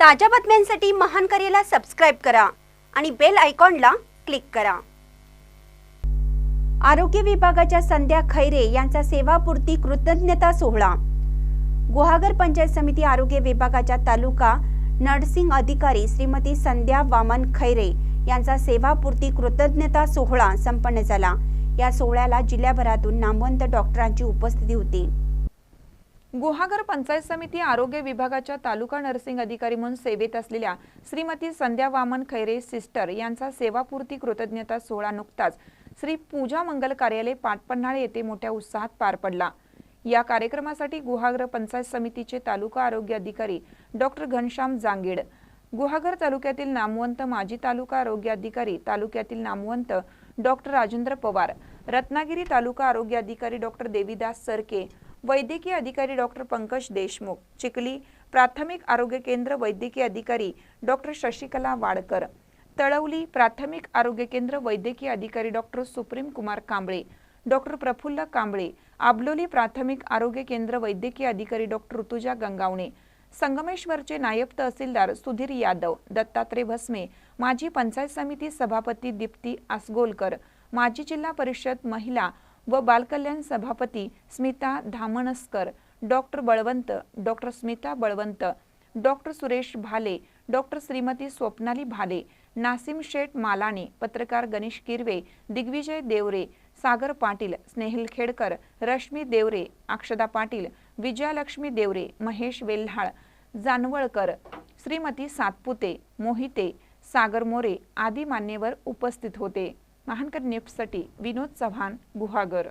ताज्या बातम्यांसाठी महान करेला सबस्क्राईब करा आणि बेल आयकॉनला क्लिक करा. आरोग्य विभागाच्या संध्या खैरे यांचा सेवापूर्ती कृतज्ञता सोहळा. गुहागर पंचायत समिती आरोग्य विभागाच्या तालुका नर्सिंग अधिकारी श्रीमती संध्या वामन खैरे यांचा सेवापूर्ती कृतज्ञता सोहळा संपन्न झाला. या सोहळ्याला जिल्ह्याभरातून नामवंत डॉक्टरांची उपस्थिती होती. गुहागर पंचायत समिती आरोग्य विभागाच्या तालुका नर्सिंग अधिकारी म्हणून सेवेत असलेल्या श्रीमती संध्या वामन खैरे सिस्टर यांचा सेवापूर्ती कृतज्ञता सोहळा नुकताच श्री पूजा मंगल कार्यालय पाटपन्हाळे येथे मोठ्या उत्साहात पार पडला. या कार्यक्रमासाठी गुहागर पंचायत समितीचे तालुका आरोग्य अधिकारी डॉक्टर घनश्याम जांगेड गुहागर तालुक्यातील नामवंत माजी तालुका आरोग्य अधिकारी तालुक्यातील नामवंत डॉक्टर राजेंद्र पवार रत्नागिरी तालुका आरोग्य अधिकारी डॉक्टर देवीदास सरके वैद्यकीय अधिकारी डॉक्टर पंकज देशमुख चिखली प्राथमिक आरोग्य केंद्र वैद्यकीय अधिकारी डॉक्टर शशिकला वाडकर तळवली प्राथमिक आरोग्य केंद्र वैद्यकीय अधिकारी doctor supreme Kumar Kamble doctor Praful Kamble Abloli प्राथमिक आरोग्य केंद्र वैद्यकीय अधिकारी डॉक्टर ऋतुजा गंगावणे संगमेश्वरचे नायब तहसीलदार सुधीर यादव दत्तात्रय भस्मे माजी पंचायत समिती सभापती दीप्ती आसगोलकर माजी जिल्हा परिषद महिला व बालकल्याण सभापती Smita Dhamanskar doctor Balwant doctor Smita Balwant doctor Suresh Bhale doctor Shrimati Swapnali Bhale Nasim Sheth मालाने पत्रकार गणेश किरवे दिग्विजय देवरे सागर पाटील स्नेहिल खेडकर रश्मी देवरे अक्षदा पाटील विजयालक्ष्मी देवरे महेश वेल्हाळ जानवळकर श्रीमती सातपुते मोहिते सागर मोरे आदी मान्यवर उपस्थित होते. महानकर नेफ्टसाठी विनोद चव्हाण गुहागर